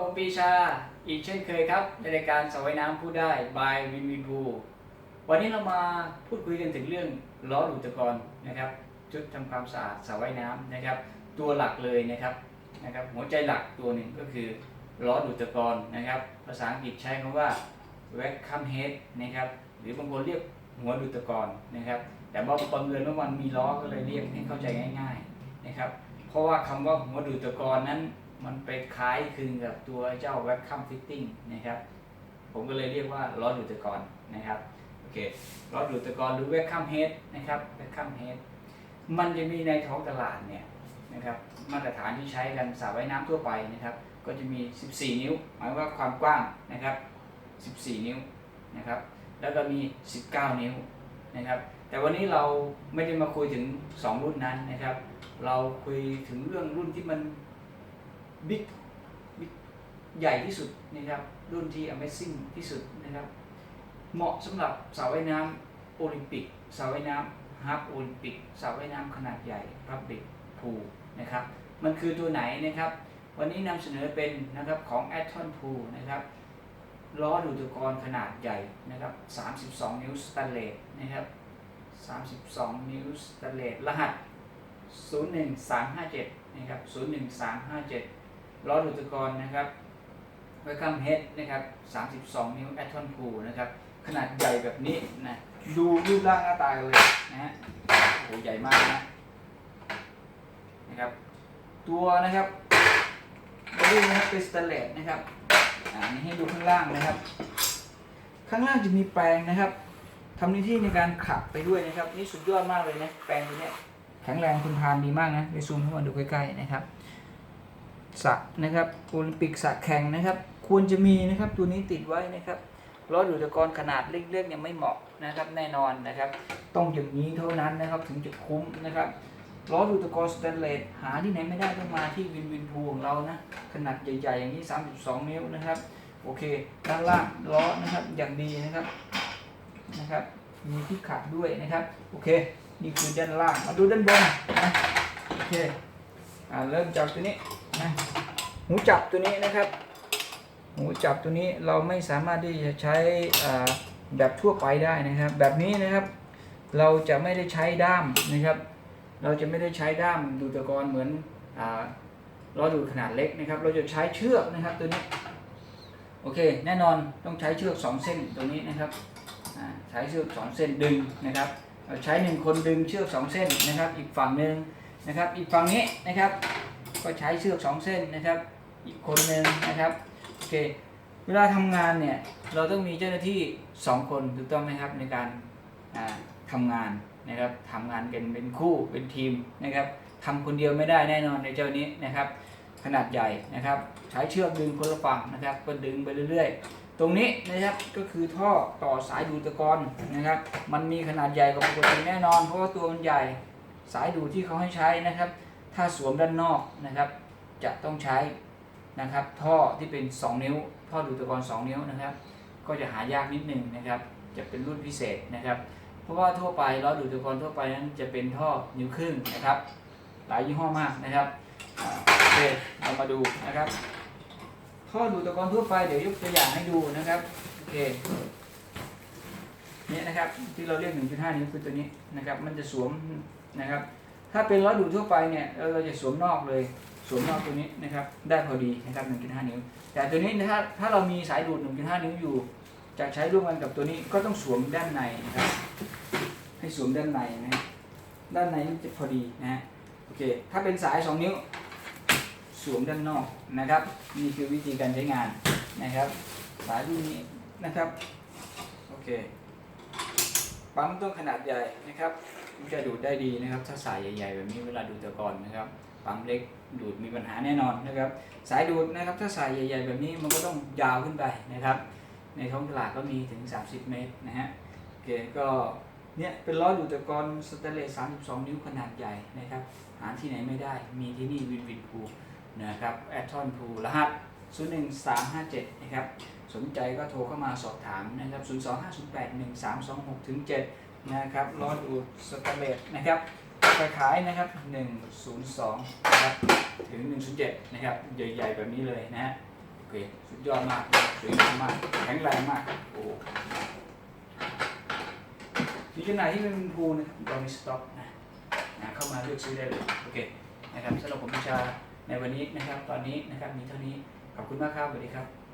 ผมปีชาอีกเช่นเคยครับ ในรายการสระว่ายน้ำพูดได้ by วินวินพูวันนี้เรามาพูดคุยกันถึงเรื่องล้อดูดตะกอนนะครับ ชุดทำความสะอาดสระว่ายน้ำนะครับ ตัวหลักเลยนะครับนะครับ หัวใจหลักตัวหนึ่งก็คือล้อดูดตะกอนนะครับ ภาษาอังกฤษใช้คำว่า vacuum head นะครับ หรือบางคนเรียกหัวดูดตะกอนนะครับ แต่ว่าบังเอิญว่ามันมีล้อก็เลยเรียกให้เข้าใจง่าย ๆนะครับ เพราะว่าคำว่าหัวดูดตะกอนนั้น มันไปคล้ายคลึงกับตัวเจ้า vacuum fitting นะครับ ผมก็เลยเรียกว่าล้อดูดตะกอนนะครับโอเคล้อดูดตะกอนหรือ vacuum head นะครับ vacuum head มันจะมีในท้องตลาดเนี่ยนะครับมาตรฐานที่ใช้กันสระว่ายน้ำทั่วไปนะครับ ก็จะมี 14 นิ้ว หมายว่าความกว้างนะครับ 14 นิ้วนะครับ แล้วก็มี 19 นิ้วนะครับ แต่วันนี้เราไม่ได้มาคุยถึง 2 รุ่นนั้นนะครับ เราคุยถึงเรื่องรุ่นที่มัน บิ๊กบิ๊กใหญ่ที่สุดนะครับรุ่นที่ Amazing ที่สุดนะครับเหมาะสำหรับสระว่ายน้ำโอลิมปิกสระว่ายน้ำฮาร์ปโอลิมปิกสระว่ายน้ำขนาดใหญ่พับบิกพูนะครับมันคือตัวไหนนะครับ วันนี้นำเสนอเป็นนะครับของ a t t o n Pool นะครับล้อดูดกอนขนาดใหญ่นะครับ 32 นิ้วสแตนเลสนะครับ 32 นิ้วสแตนเลสรหัส 01357 นะครับ 01357 ล้อดูตะกอนะครับไวคัมเฮดนะครับ 32 นิ้ว a t t o n Pool นะครับ ขนาดใหญ่แบบนี้นะ ดูรูปร่างหน้าตากันเลยนะฮะ โอ้ใหญ่มากนะนะครับ ตัวนะครับบอดี้นะครับเป็นสแตเลสนะครับ อ่านี่ให้ดูข้างล่างนะครับ ข้างล่างจะมีแปรงนะครับทำหน้าที่ในการขับไปด้วยนะครับ นี่สุดยอดมากเลยนะ แปรงตัวเนี้ยแข็งแรงทนทานดีมากนะไปซูมเข้ามาดูใกล้ๆนะครับ สระนะครับโอลิมปิกสระแข่งนะครับ ควรจะมีนะครับตัวนี้ติดไว้นะครับล้อดูดตะกอนขนาดเล็กๆเนี่ยไม่เหมาะนะครับแน่นอนนะครับ ต้องอย่างนี้เท่านั้นนะครับถึงจะคุ้มนะครับล้อดูดตะกอนสแตนเลสหาที่ไหนไม่ได้ต้องมาที่วินวินพูของเรานะ ขนาดใหญ่ๆ อย่างนี้ 32 นิ้วนะครับ โอเค ด้านล่างล้อนะครับอย่างดีนะครับนะครับ มีที่ขัดด้วยนะครับ โอเค นี่คือด้านล่าง มาดูด้านบนนะโอเคอ่าเริ่มจากตัวนี้นะ หูจับตัวนี้นะครับหูจับตัวนี้เราไม่สามารถที่จะใช้แบบทั่วไปได้นะครับ แบบนี้นะครับ เราจะไม่ได้ใช้ด้ามนะครับ เราจะไม่ได้ใช้ด้ามดูดตะกอนเหมือนอ่าล้อดูดขนาดเล็กนะครับ เราจะใช้เชือกนะครับตัวนี้โอเค แน่นอนต้องใช้เชือก 2 เส้นตรงนี้นะครับใช้เชือก 2 เส้นดึงนะครับเราใช้ 1 คนดึงเชือก 2 เส้นนะครับ อีกฝั่งหนึ่งนะครับ อีกฝั่งนี้นะครับ ก็ใช้เชือก2เส้นนะครับ อีกคนหนึ่งนะครับโอเคเวลาทำงานเนี่ยเราต้องมีเจ้าหน้าที่ 2 คนถูกต้องไหมครับในการอ่าทำงานนะครับทำงานกันเป็นคู่เป็นทีมนะครับทำคนเดียวไม่ได้แน่นอนในเจ้านี้นะครับ ขนาดใหญ่นะครับ ใช้เชือกดึงคนละฝั่งนะครับก็ดึงไปเรื่อย ๆ ตรงนี้นะครับก็คือท่อต่อสายดูดตะกอนนะครับ มันมีขนาดใหญ่กว่าปกติแน่นอน เพราะว่าตัวมันใหญ่สายดูดที่เขาให้ใช้นะครับ ถ้าสวมด้านนอกนะครับ จะต้องใช้นะครับ ท่อที่เป็น 2 นิ้ว ท่อดูดตะกอน2นิ้วนะครับ ก็จะหายากนิดหนึงนะครับ จะเป็นรุ่นพิเศษนะครับ เพราะว่าทั่วไปล้อดูดตะกอนทั่วไปนั้นจะเป็นท่อนิ้วครึ่งนะครับ หลายยี่ห้อมากนะครับโอเคเรามาดูนะครับ ท่อดูดตะกอนทั่วไปเดี๋ยวยกตัวอย่างให้ดูนะครับโอเคเนี่ยนะครับที่เราเรียก 1.5 นิ้วคือตัวนี้นะครับ มันจะสวมนะครับ ถ้าเป็นล้อดูดทั่วไปเนี่ยเราจะสวมนอกเลยสวมนอกตัวนี้นะครับได้พอดีนะครับ1.5 นิ้ว แต่ตัวนี้ถ้าถ้าเรามีสายดูด 1.5 นิ้วอยู่ จะใช้ร่วมกันกับตัวนี้ก็ต้องสวมด้านในนะครับให้สวมด้านในนะด้านในจะพอดีนะฮะโอเคถ้าเป็นสาย 2 นิ้ว สวมด้านนอกนะครับ นี่คือวิธีการใช้งานนะครับ สายรุ่นนี้นะครับโอเคปั๊มต้องขนาดใหญ่นะครับ มันจะดูดได้ดีนะครับ ถ้าสายใหญ่ๆแบบนี้เวลาดูดตะกอนนะครับปั๊มเล็กดูดมีปัญหาแน่นอนนะครับ สายดูดนะครับ ถ้าสายใหญ่ ๆ แบบนี้มันก็ต้องยาวขึ้นไปนะครับ ในท้องตลาดก็มีถึง 30 เมตรนะฮะโอเคก็เนี่ยเป็นล้อดูดตะกอนสแตนเลส32 นิ้วขนาดใหญ่นะครับ หาที่ไหนไม่ได้ มีที่นี่วินวินพูนะครับแอทอนพูรหัส01357นะครับ สนใจก็โทรเข้ามาสอบถามนะครับ 025081326ถึง7 นะครับล้อดูดสแตนเลสนะครับไปขายนะครับ 102นะครับถึง 107นะครับใหญ่ๆแบบนี้เลยนะฮะโอเคสุดยอดมากสวยงามมากแข็งแรงมากโอ้มีจำหน่ายที่เป็นภูนะครับเรามีสต็อกนะนะเข้ามาเลือกซื้อได้เลยโอเคนะครับสำหรับผมพิชาในวันนี้นะครับ ตอนนี้นะครับมีเท่านี้ขอบคุณมากครับสวัสดีครับ